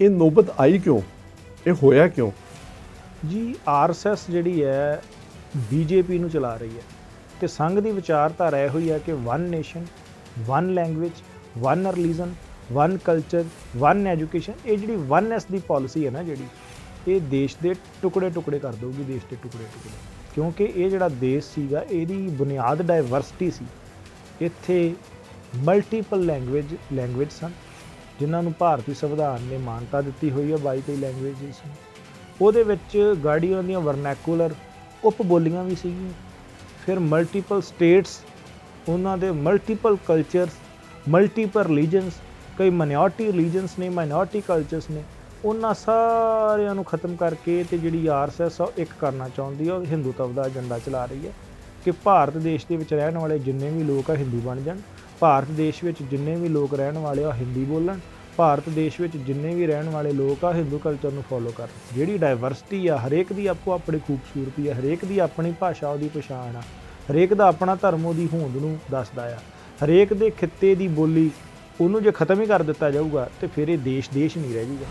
ਇਹ ਨੋਬਤ ਆਈ ਕਿਉਂ? ਇਹ ਹੋਇਆ ਕਿਉਂ? ਜੀ ਆਰਐਸਐਸ ਜਿਹੜੀ ਹੈ ਬੀਜੇਪੀ ਨੂੰ ਚਲਾ ਰਹੀ ਹੈ ਤੇ ਸੰਘ ਦੀ ਵਿਚਾਰਧਾਰਾ ਇਹ ਹੋਈ ਹੈ ਕਿ one nation one language one religion one culture one education ਇਹ ਜਿਹੜੀ ਵਨਨੈਸ ਦੀ ਪਾਲਿਸੀ ਹੈ ਨਾ ਜਿਹੜੀ, ਇਹ ਦੇਸ਼ ਦੇ ਟੁਕੜੇ ਟੁਕੜੇ ਕਰ ਦਊਗੀ, ਦੇਸ਼ ਦੇ ਟੁਕੜੇ ਟੁਕੜੇ। ਕਿਉਂਕਿ ਇਹ ਜਿਹੜਾ ਦੇਸ਼ ਸੀਗਾ, ਇਹਦੀ ਬੁਨਿਆਦ ਡਾਈਵਰਸਿਟੀ ਸੀ। ਇੱਥੇ ਮਲਟੀਪਲ ਲੈਂਗੁਏਜ ਲੈਂਗੁਏਜ ਸਨ। ਜਿਨ੍ਹਾਂ ਨੂੰ ਭਾਰਤੀ ਸੰਵਿਧਾਨ ਨੇ ਮਾਨਤਾ ਦਿੱਤੀ ਹੋਈ ਹੈ 22 ਕਈ ਲੈਂਗੁਏਜਸ ਨੂੰ। ਉਹਦੇ ਵਿੱਚ ਗਾੜੀਆਂ ਦੀਆਂ ਵਰਨੈਕੂਲਰ ਉਪ ਬੋਲੀਆਂ ਵੀ ਸੀਗੀਆਂ। ਫਿਰ ਮਲਟੀਪਲ ਸਟੇਟਸ ਉਹਨਾਂ ਦੇ ਮਲਟੀਪਲ ਕਲਚਰਸ ਮਲਟੀਪਲ ਰਿਲੀਜਨਸ ਕਈ ਮਾਈਨੋਰਟੀ ਰਿਲੀਜਨਸ ਨੇ ਮਾਈਨੋਰਟੀ ਕਲਚਰਸ ਨੇ। ਉਹਨਾਂ ਸਾਰਿਆਂ ਨੂੰ ਖਤਮ ਕਰਕੇ ਤੇ ਜਿਹੜੀ ਆਰਐਸਐਸ ਆ, ਉਹ ਇੱਕ ਕਰਨਾ ਚਾਹੁੰਦੀ ਆ, ਉਹ ਹਿੰਦੂਤਵ ਦਾ ਏਜੰਡਾ ਚਲਾ ਰਹੀ ਹੈ ਕਿ ਭਾਰਤ ਦੇਸ਼ ਦੇ ਵਿੱਚ ਰਹਿਣ ਵਾਲੇ ਜਿੰਨੇ ਵੀ ਲੋਕ ਆ, ਹਿੰਦੂ ਬਣ ਜਾਣ। ਭਾਰਤ ਦੇਸ਼ ਵਿੱਚ ਜਿੰਨੇ ਵੀ ਲੋਕ ਰਹਿਣ ਵਾਲੇ ਆ ਹਿੰਦੀ ਬੋਲਣ, ਭਾਰਤ ਦੇਸ਼ ਵਿੱਚ ਜਿੰਨੇ ਵੀ ਰਹਿਣ ਵਾਲੇ ਲੋਕ ਆ, ਹਿੰਦੂ ਕਲਚਰ ਨੂੰ ਫੋਲੋ ਕਰਨ। ਜਿਹੜੀ ਡਾਈਵਰਸਿਟੀ ਆ, ਹਰੇਕ ਦੀ ਆਪੋ ਆਪਣੀ ਖੂਬਸੂਰਤੀ ਆ, ਹਰੇਕ ਦੀ ਆਪਣੀ ਭਾਸ਼ਾ, ਉਹਦੀ ਪਛਾਣ ਆ। ਹਰੇਕ ਦਾ ਆਪਣਾ ਧਰਮ, ਉਹਦੀ ਹੋਂਦ ਨੂੰ ਦੱਸਦਾ ਆ। ਹਰੇਕ ਦੇ ਖਿੱਤੇ ਦੀ ਬੋਲੀ, ਉਹਨੂੰ ਜੇ ਖਤਮ ਹੀ ਕਰ ਦਿੱਤਾ ਜਾਊਗਾ, ਤੇ ਫਿਰ ਇਹ ਦੇਸ਼ ਦੇਸ਼ ਨਹੀਂ ਰਹਿ ਜੂਗਾ।